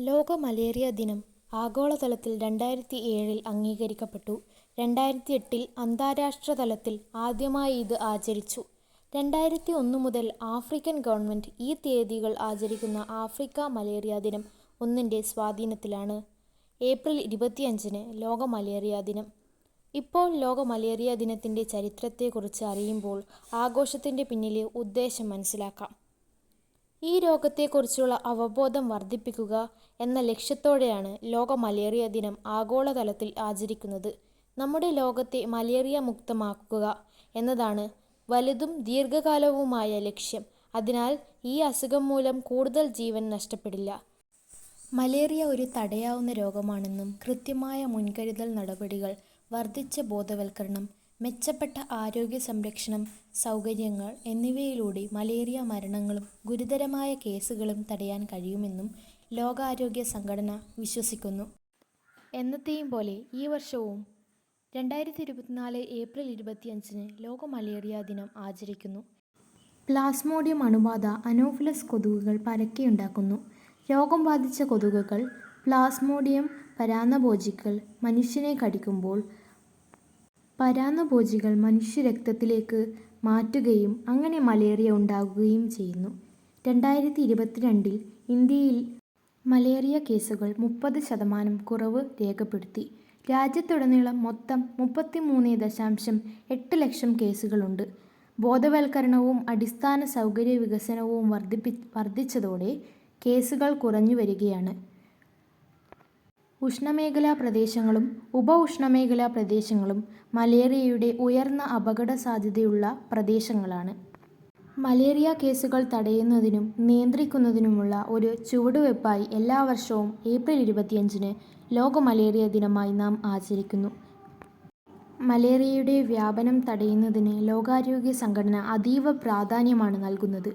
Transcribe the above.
ലോക മലേറിയ ദിനം ആഗോളതലത്തിൽ രണ്ടായിരത്തി ഏഴിൽ അംഗീകരിക്കപ്പെട്ടു. രണ്ടായിരത്തി എട്ടിൽ അന്താരാഷ്ട്ര തലത്തിൽ ആദ്യമായി ഇത് ആചരിച്ചു. രണ്ടായിരത്തി ഒന്ന് മുതൽ ആഫ്രിക്കൻ ഗവൺമെന്റ് ഈ തീയതികൾ ആചരിക്കുന്ന ആഫ്രിക്ക മലേറിയ ദിനം ഒന്നിന്റെ സ്വാധീനത്തിലാണ്. ഏപ്രിൽ ഇരുപത്തിയഞ്ചിന് ലോക മലേറിയ ദിനം. ഇപ്പോൾ ലോക മലേറിയ ദിനത്തിന്റെ ചരിത്രത്തെക്കുറിച്ച് അറിയുമ്പോൾ ആഘോഷത്തിന്റെ പിന്നിലെ ഉദ്ദേശം മനസ്സിലാക്കാം. ഈ രോഗത്തെക്കുറിച്ചുള്ള അവബോധം വർദ്ധിപ്പിക്കുക എന്ന ലക്ഷ്യത്തോടെയാണ് ലോക മലേറിയ ദിനം ആഗോളതലത്തിൽ ആചരിക്കുന്നത്. നമ്മുടെ ലോകത്തെ മലേറിയ മുക്തമാക്കുക എന്നതാണ് വലുതും ദീർഘകാലവുമായ ലക്ഷ്യം. അതിനാൽ ഈ അസുഖം മൂലം കൂടുതൽ ജീവൻ നഷ്ടപ്പെടില്ല. മലേറിയ ഒരു തടയാവുന്ന രോഗമാണെന്നും കൃത്യമായ മുൻകരുതൽ നടപടികൾ, വർധിച്ച ബോധവൽക്കരണം, മെച്ചപ്പെട്ട ആരോഗ്യ സംരക്ഷണം സൗകര്യങ്ങൾ എന്നിവയിലൂടെ മലേറിയ മരണങ്ങളും ഗുരുതരമായ കേസുകളും തടയാൻ കഴിയുമെന്നും ലോകാരോഗ്യ സംഘടന വിശ്വസിക്കുന്നു. എന്നത്തെയും പോലെ ഈ വർഷവും രണ്ടായിരത്തി ഇരുപത്തിനാല് ഏപ്രിൽ ഇരുപത്തിയഞ്ചിന് ലോക മലേറിയ ദിനം ആചരിക്കുന്നു. പ്ലാസ്മോഡിയം അണുബാധ അനോഫിലസ് കൊതുകുകൾ പരക്കെയുണ്ടാക്കുന്നു. രോഗം ബാധിച്ച കൊതുകുകൾ പ്ലാസ്മോഡിയം പരാന്നഭോജിക്കൽ മനുഷ്യനെ കടിക്കുമ്പോൾ പരാന്നഭോജികൾ മനുഷ്യരക്തത്തിലേക്ക് മാറ്റുകയും അങ്ങനെ മലേറിയ ഉണ്ടാകുകയും ചെയ്യുന്നു. രണ്ടായിരത്തി ഇരുപത്തിരണ്ടിൽ ഇന്ത്യയിൽ മലേറിയ കേസുകൾ മുപ്പത് ശതമാനം കുറവ് രേഖപ്പെടുത്തി. രാജ്യത്തുടനീളം മൊത്തം മുപ്പത്തിമൂന്നേ ദശാംശം എട്ട് ലക്ഷം കേസുകളുണ്ട്. ബോധവൽക്കരണവും അടിസ്ഥാന സൗകര്യ വികസനവും വർധിച്ചതോടെ കേസുകൾ കുറഞ്ഞുവരികയാണ്. ഉഷ്ണമേഖലാ പ്രദേശങ്ങളും ഉപ ഉഷ്ണമേഖലാ പ്രദേശങ്ങളും മലേറിയയുടെ ഉയർന്ന അപകടസാധ്യതയുള്ള പ്രദേശങ്ങളാണ്. മലേറിയ കേസുകൾ തടയുന്നതിനും നിയന്ത്രിക്കുന്നതിനുമുള്ള ഒരു ചുവടുവയ്പായി എല്ലാ വർഷവും ഏപ്രിൽ ഇരുപത്തിയഞ്ചിന് ലോക മലേറിയ ദിനമായി നാം ആചരിക്കുന്നു. മലേറിയയുടെ വ്യാപനം തടയുന്നതിന് ലോകാരോഗ്യ സംഘടന അതീവ പ്രാധാന്യമാണ് നൽകുന്നത്.